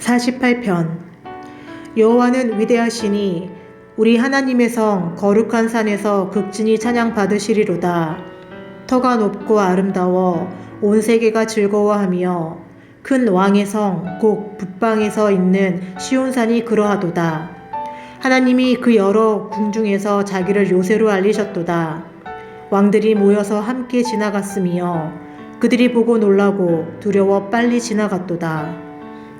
48편 여호와는 위대하시니 우리 하나님의 성 거룩한 산에서 극진히 찬양 받으시리로다. 터가 높고 아름다워 온 세계가 즐거워하며 큰 왕의 성 곧 북방에서 있는 시온산이 그러하도다. 하나님이 그 여러 궁중에서 자기를 요새로 알리셨도다. 왕들이 모여서 함께 지나갔으며 그들이 보고 놀라고 두려워 빨리 지나갔도다.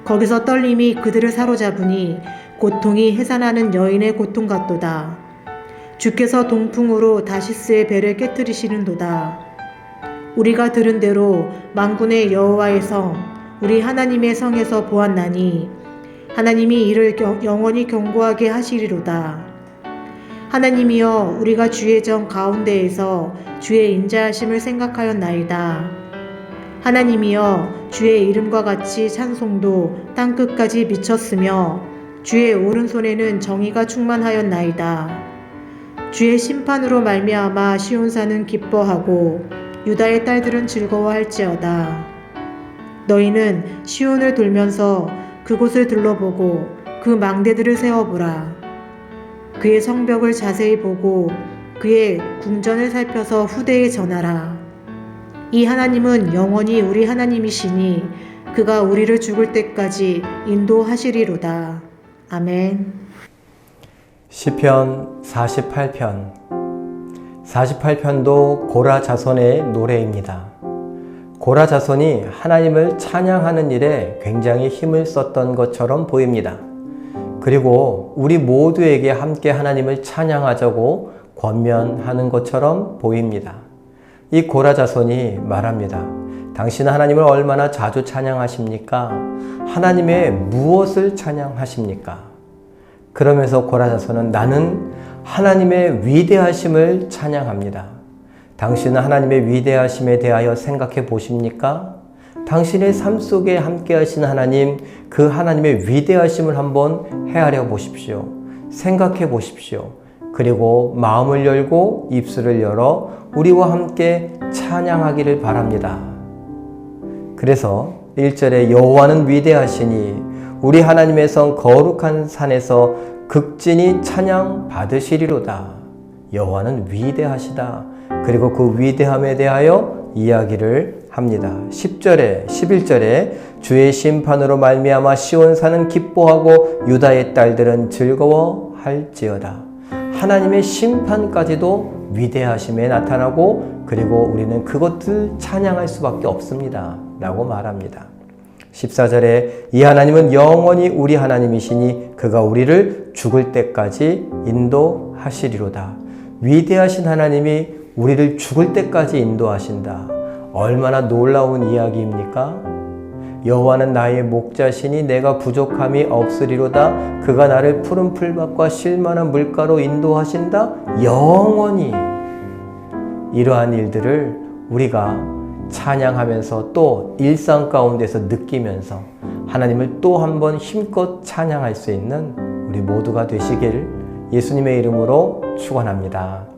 거기서 떨림이 그들을 사로잡으니 고통이 해산하는 여인의 고통 같도다. 주께서 동풍으로 다시스의 배를 깨뜨리시는도다. 우리가 들은 대로 만군의 여호와의 성, 우리 하나님의 성에서 보았나니 하나님이 이를 겨- 영원히 경고하게 하시리로다. 하나님이여 우리가 주의 정 가운데에서 주의 인자하심을 생각하였나이다. 하나님이여 주의 이름과 같이 찬송도 땅 끝까지 미쳤으며 주의 오른손에는 정의가 충만하였나이다. 주의 심판으로 말미암아 시온산은 기뻐하고 유다의 딸들은 즐거워할지어다. 너희는 시온을 돌면서 그곳을 둘러보고 그 망대들을 세워보라. 그의 성벽을 자세히 보고 그의 궁전을 살펴서 후대에 전하라. 이 하나님은 영원히 우리 하나님이시니 그가 우리를 죽을 때까지 인도하시리로다. 아멘. 시편 48편 48편도 고라 자손의 노래입니다. 고라 자손이 하나님을 찬양하는 일에 굉장히 힘을 썼던 것처럼 보입니다. 그리고 우리 모두에게 함께 하나님을 찬양하자고 권면하는 것처럼 보입니다. 이 고라 자손이 말합니다. 당신은 하나님을 얼마나 자주 찬양하십니까? 하나님의 무엇을 찬양하십니까? 그러면서 고라 자손은 나는 하나님의 위대하심을 찬양합니다. 당신은 하나님의 위대하심에 대하여 생각해 보십니까? 당신의 삶 속에 함께 하신 하나님, 그 하나님의 위대하심을 한번 헤아려 보십시오. 생각해 보십시오. 그리고 마음을 열고 입술을 열어 우리와 함께 찬양하기를 바랍니다. 그래서 1절에 여호와는 위대하시니 우리 하나님의 성 거룩한 산에서 극진히 찬양 받으시리로다. 여호와는 위대하시다. 그리고 그 위대함에 대하여 이야기를 합니다. 10절에 11절에 주의 심판으로 말미암아 시온 산은 기뻐하고 유다의 딸들은 즐거워할지어다. 하나님의 심판까지도 위대하심에 나타나고 그리고 우리는 그것을 찬양할 수밖에 없습니다. 라고 말합니다. 14절에 이 하나님은 영원히 우리 하나님이시니 그가 우리를 죽을 때까지 인도하시리로다. 위대하신 하나님이 우리를 죽을 때까지 인도하신다. 얼마나 놀라운 이야기입니까? 여호와는 나의 목자시니 내가 부족함이 없으리로다. 그가 나를 푸른 풀밭과 실만한 물가로 인도하신다. 영원히 이러한 일들을 우리가 찬양하면서 또 일상 가운데서 느끼면서 하나님을 또 한 번 힘껏 찬양할 수 있는 우리 모두가 되시길 예수님의 이름으로 축원합니다.